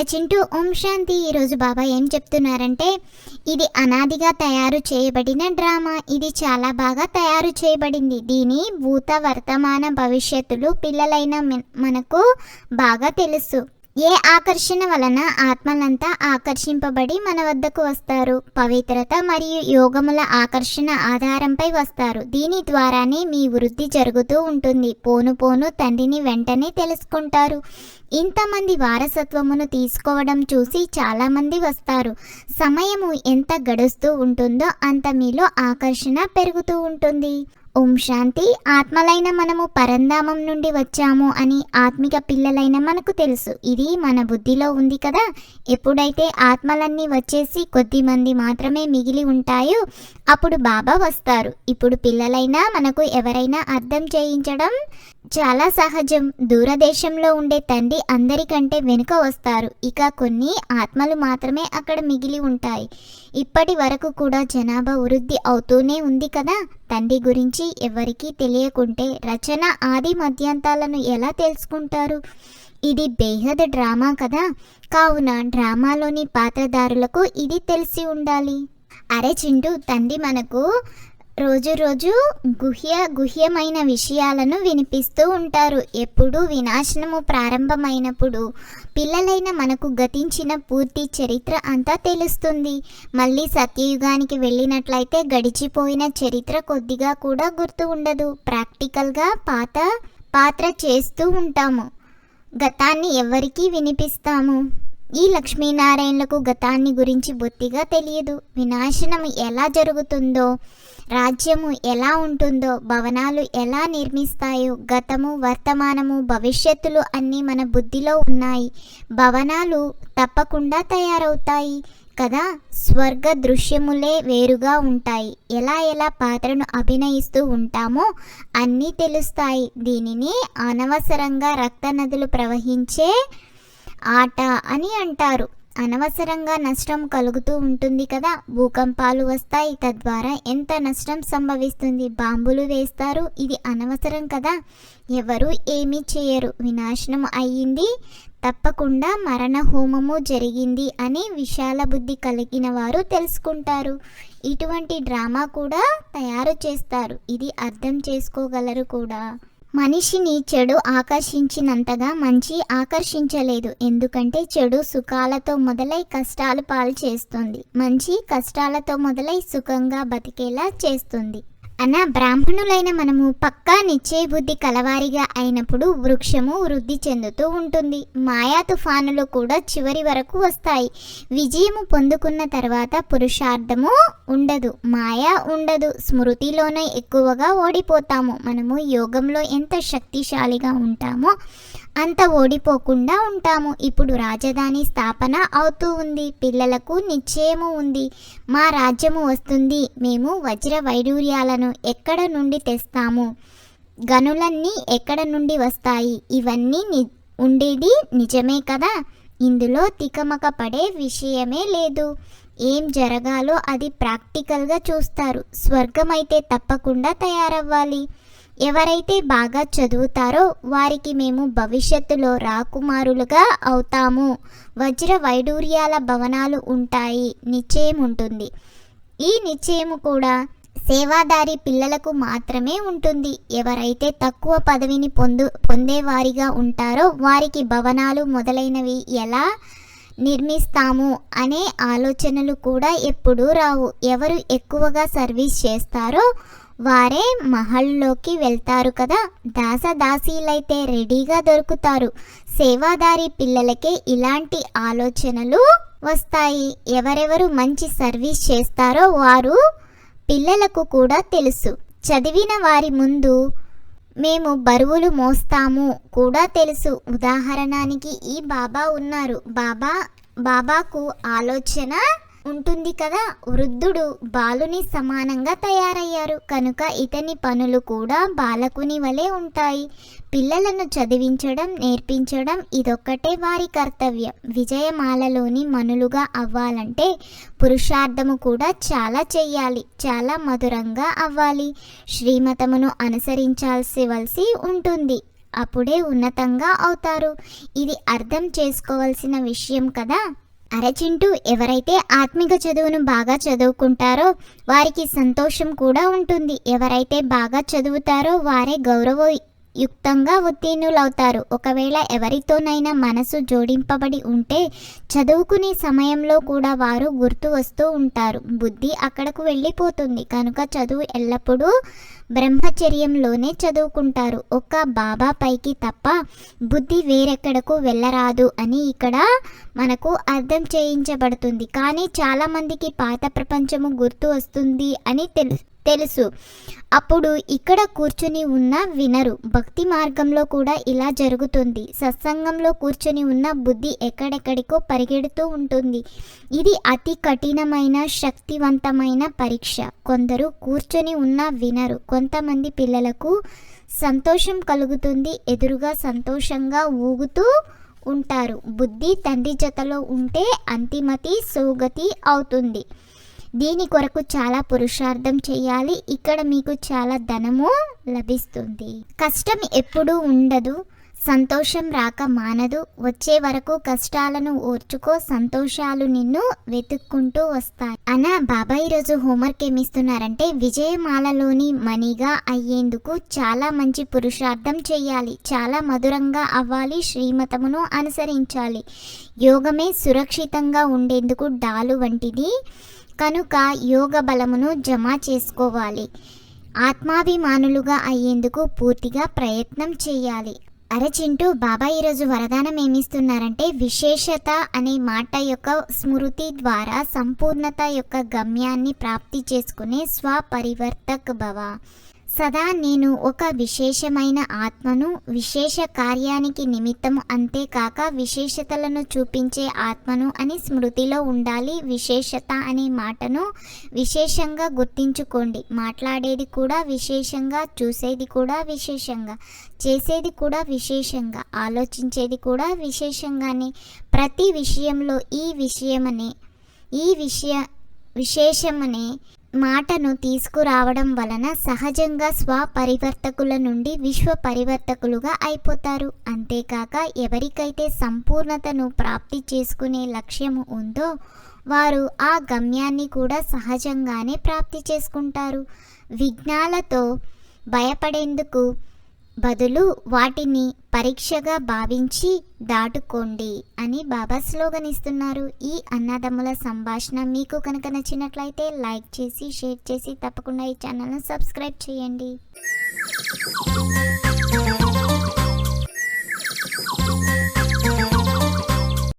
చింటూ ఓం శాంతి. ఈరోజు బాబా ఏం చెప్తున్నారంటే ఇది అనాదిగా తయారు చేయబడిన డ్రామా. ఇది చాలా బాగా తయారు చేయబడింది. దీని భూత వర్తమాన భవిష్యత్తులు పిల్లలైన మనకు బాగా తెలుసు. ఏ ఆకర్షణ వలన ఆత్మలంతా ఆకర్షింపబడి మన వద్దకు వస్తారు? పవిత్రత మరియు యోగముల ఆకర్షణ ఆధారంపై వస్తారు. దీని ద్వారానే మీ వృద్ధి జరుగుతూ ఉంటుంది. పోను పోను తండ్రిని వెంటనే తెలుసుకుంటారు. ఇంతమంది వారసత్వమును తీసుకోవడం చూసి చాలామంది వస్తారు. సమయము ఎంత గడుస్తూ ఉంటుందో అంత మీలో ఆకర్షణ పెరుగుతూ ఉంటుంది. ఓం శాంతి. ఆత్మలైన మనము పరంధామం నుండి వచ్చాము అని ఆత్మిక పిల్లలైన మనకు తెలుసు. ఇది మన బుద్ధిలో ఉంది కదా. ఎప్పుడైతే ఆత్మలన్నీ వచ్చేసి కొద్ది మంది మాత్రమే మిగిలి ఉంటాయో అప్పుడు బాబా వస్తారు. ఇప్పుడు పిల్లలైనా మనకు ఎవరైనా అర్థం చేయించడం చాలా సహజం. దూరదేశంలో ఉండే తండ్రి అందరికంటే వెనుక వస్తారు. ఇక కొన్ని ఆత్మలు మాత్రమే అక్కడ మిగిలి ఉంటాయి. ఇప్పటి వరకు కూడా జనాభా వృద్ధి అవుతూనే ఉంది కదా? తండ్రి గురించి ఎవరికీ తెలియకుంటే రచన ఆది మధ్యాంతాలను ఎలా తెలుసుకుంటారు? ఇది బేహద డ్రామా కదా? కావున డ్రామాలోని పాత్రధారులకు ఇది తెలిసి ఉండాలి. అరే చిండు తండ్రి మనకు రోజు రోజు గుహ్య గుహ్యమైన విషయాలను వినిపిస్తూ ఉంటారు. ఎప్పుడు వినాశనము ప్రారంభమైనప్పుడు పిల్లలైన మనకు గతించిన పూర్తి చరిత్ర అంతా తెలుస్తుంది. మళ్ళీ సత్యయుగానికి వెళ్ళినట్లయితే గడిచిపోయిన చరిత్ర కొద్దిగా కూడా గుర్తు ఉండదు. ప్రాక్టికల్గా పాత పాత్ర చేస్తూ ఉంటాము. గతాన్ని ఎవరికీ వినిపిస్తాము. ఈ లక్ష్మీనారాయణలకు గతాన్ని గురించి బొత్తిగా తెలియదు. వినాశనం ఎలా జరుగుతుందో రాజ్యము ఎలా ఉంటుందో భవనాలు ఎలా నిర్మిస్తాయో గతము వర్తమానము భవిష్యత్తులు అన్నీ మన బుద్ధిలో ఉన్నాయి. భవనాలు తప్పకుండా తయారవుతాయి. కదా? స్వర్గ దృశ్యములే వేరుగా ఉంటాయి. ఎలా ఎలా పాత్రను అభినయిస్తూ ఉంటామో అన్నీ తెలుస్తాయి. దీనిని అనవసరంగా రక్త నదులు ప్రవహించే ఆట అని అంటారు. అనవసరంగా నష్టం కలుగుతూ ఉంటుంది కదా భూకంపాలు వస్తాయి తద్వారా ఎంత నష్టం సంభవిస్తుంది? బాంబులు వేస్తారు ఇది అనవసరం కదా. ఎవరు ఏమీ చేయరు. వినాశనం అయ్యింది తప్పకుండా మరణ హోమము జరిగింది అని విశాల బుద్ధి కలిగిన వారు తెలుసుకుంటారు. ఇటువంటి డ్రామా కూడా తయారు చేస్తారు. ఇది అర్థం చేసుకోగలరు కూడా. మనిషిని చెడు ఆకర్షించినంతగా మంచి ఆకర్షించలేదు. ఎందుకంటే చెడు సుఖాలతో మొదలై కష్టాలు పాలు చేస్తుంది. మంచి కష్టాలతో మొదలై సుఖంగా బతికేలా చేస్తుంది. అనా బ్రాహ్మణులైన మనము పక్కా నిశ్చయ బుద్ధి కలవారిగా అయినప్పుడు వృక్షము వృద్ధి చెందుతూ ఉంటుంది. మాయా తుఫానులు కూడా చివరి వరకు వస్తాయి. విజయము పొందుకున్న తర్వాత పురుషార్థము ఉండదు. మాయ ఉండదు. స్మృతిలోనే ఎక్కువగా ఓడిపోతాము. మనము యోగంలో ఎంత శక్తిశాలిగా ఉంటామో అంత ఓడిపోకుండా ఉంటాము. ఇప్పుడు రాజధాని స్థాపన అవుతూ ఉంది. పిల్లలకు నిశ్చయము ఉంది. మా రాజ్యము వస్తుంది. మేము వజ్ర వైడూర్యాలను ఎక్కడ నుండి తెస్తాము? గనులన్నీ ఎక్కడ నుండి వస్తాయి? ఇవన్నీ ని ఉండేది నిజమే కదా? ఇందులో తికమక పడే విషయమే లేదు. ఏం జరగాలో అది ప్రాక్టికల్గా చూస్తారు. స్వర్గమైతే తప్పకుండా తయారవ్వాలి. ఎవరైతే బాగా చదువుతారో వారికి మేము భవిష్యత్తులో రాకుమారులుగా అవుతాము. వజ్ర వైడూర్యాల భవనాలు ఉంటాయి. నిశ్చయం ఉంటుంది. ఈ నిశ్చయము కూడా సేవాదారి పిల్లలకు మాత్రమే ఉంటుంది. ఎవరైతే తక్కువ పదవిని పొందు పొందేవారిగా ఉంటారో వారికి భవనాలు మొదలైనవి ఎలా నిర్మిస్తాము అనే ఆలోచనలు కూడా ఎప్పుడూ రావు. ఎవరు ఎక్కువగా సర్వీస్ చేస్తారో వారే మహల్లోకి వెళ్తారు కదా. దాసదాసీలైతే రెడీగా దొరుకుతారు. సేవాదారి పిల్లలకే ఇలాంటి ఆలోచనలు వస్తాయి. ఎవరెవరు మంచి సర్వీస్ చేస్తారో వారు పిల్లలకు కూడా తెలుసు. చదివిన వారి ముందు మేము బరువులు మోస్తాము కూడా తెలుసు. ఉదాహరణానికి ఈ బాబా ఉన్నారు. బాబా బాబాకు ఆలోచన ఉంటుంది కదా. వృద్ధుడు బాలుని సమానంగా తయారయ్యారు. కనుక ఇతని పనులు కూడా బాలకుని వలె ఉంటాయి. పిల్లలను చదివించడం నేర్పించడం ఇదొక్కటే వారి కర్తవ్యం. విజయమాలలోని మనులుగా అవ్వాలంటే పురుషార్థము కూడా చాలా చెయ్యాలి. చాలా మధురంగా అవ్వాలి. శ్రీమతమును అనుసరించాల్సి వలసి ఉంటుంది. అప్పుడే ఉన్నతంగా అవుతారు. ఇది అర్థం చేసుకోవాల్సిన విషయం కదా. అరచింటూ ఎవరైతే ఆత్మిక చదువును బాగా చదువుకుంటారో వారికి సంతోషం కూడా ఉంటుంది. ఎవరైతే బాగా చదువుతారో వారే గౌరవ యుక్తంగా ఉత్తీర్ణులవుతారు. ఒకవేళ ఎవరితోనైనా మనసు జోడింపబడి ఉంటే చదువుకునే సమయంలో కూడా వారు గుర్తు వస్తూ ఉంటారు. బుద్ధి అక్కడకు వెళ్ళిపోతుంది. కనుక చదువు ఎల్లప్పుడూ బ్రహ్మచర్యంలోనే చదువుకుంటారు. ఒక్క బాబా పైకి తప్ప బుద్ధి వేరెక్కడకు వెళ్ళరాదు అని ఇక్కడ మనకు అర్థం చేయించబడుతుంది. కానీ చాలామందికి పాత ప్రపంచము గుర్తు వస్తుంది అని తెలు తెలుసు. అప్పుడు ఇక్కడ కూర్చుని ఉన్న వినరు. భక్తి మార్గంలో కూడా ఇలా జరుగుతుంది. సత్సంగంలో కూర్చుని ఉన్న బుద్ధి ఎక్కడెక్కడికో పరిగెడుతూ ఉంటుంది. ఇది అతి కఠినమైన శక్తివంతమైన పరీక్ష. కొందరు కూర్చొని ఉన్న వినరు. కొంతమంది పిల్లలకు సంతోషం కలుగుతుంది. ఎదురుగా సంతోషంగా ఊగుతూ ఉంటారు. బుద్ధి తండ్రి జతలో ఉంటే అంతిమతి సోగతి అవుతుంది. దీని కొరకు చాలా పురుషార్థం చేయాలి. ఇక్కడ మీకు చాలా ధనము లభిస్తుంది. కష్టం ఎప్పుడూ ఉండదు. సంతోషం రాక మానదు. వచ్చే వరకు కష్టాలను ఓర్చుకో సంతోషాలు నిన్ను వెతుక్కుంటూ వస్తాయి. అనా బాబా ఈరోజు హోంవర్క్ ఏమిస్తున్నారంటే విజయమాలలోని మణిగా అయ్యేందుకు చాలా మంచి పురుషార్థం చేయాలి. చాలా మధురంగా అవ్వాలి శ్రీమతమును అనుసరించాలి. యోగమే సురక్షితంగా ఉండేందుకు డాలు వంటిది. కనుక యోగ బలమును జమ చేసుకోవాలి. ఆత్మాభిమానులుగా అయ్యేందుకు పూర్తిగా ప్రయత్నం చేయాలి. అరచింటూ బాబా ఈరోజు వరదానం ఏమిస్తున్నారంటే విశేషత అనే మాట యొక్క స్మృతి ద్వారా సంపూర్ణత యొక్క గమ్యాన్ని ప్రాప్తి చేసుకునే స్వపరివర్తక్ భవ. సదా నేను ఒక విశేషమైన ఆత్మను విశేష కార్యానికి నిమిత్తం అంతేకాక విశేషతలను చూపించే ఆత్మను అని స్మృతిలో ఉండాలి. విశేషత అనే మాటను విశేషంగా గుర్తించుకోండి. మాట్లాడేది కూడా విశేషంగా చూసేది కూడా విశేషంగా చేసేది కూడా విశేషంగా ఆలోచించేది కూడా విశేషంగానే. ప్రతి విషయంలో ఈ విషయమనే ఈ విషయ విశేషమనే మాటను తీసుకురావడం వలన సహజంగా స్వపరివర్తకుల నుండి విశ్వ పరివర్తకులుగా అయిపోతారు. అంతేకాక ఎవరికైతే సంపూర్ణతను ప్రాప్తి చేసుకునే లక్ష్యము ఉందో వారు ఆ గమ్యాన్ని కూడా సహజంగానే ప్రాప్తి చేసుకుంటారు. విఘ్నాలతో భయపడేందుకు బదులు వాటిని పరీక్షగా భావించి దాటుకోండి అని బాబా స్లోగన్ ఇస్తున్నారు. ఈ అన్నదమ్ముల సంభాషణ మీకు కనుక నచ్చినట్లయితే లైక్ చేసి షేర్ చేసి తప్పకుండా ఈ ఛానల్ను సబ్స్క్రైబ్ చేయండి.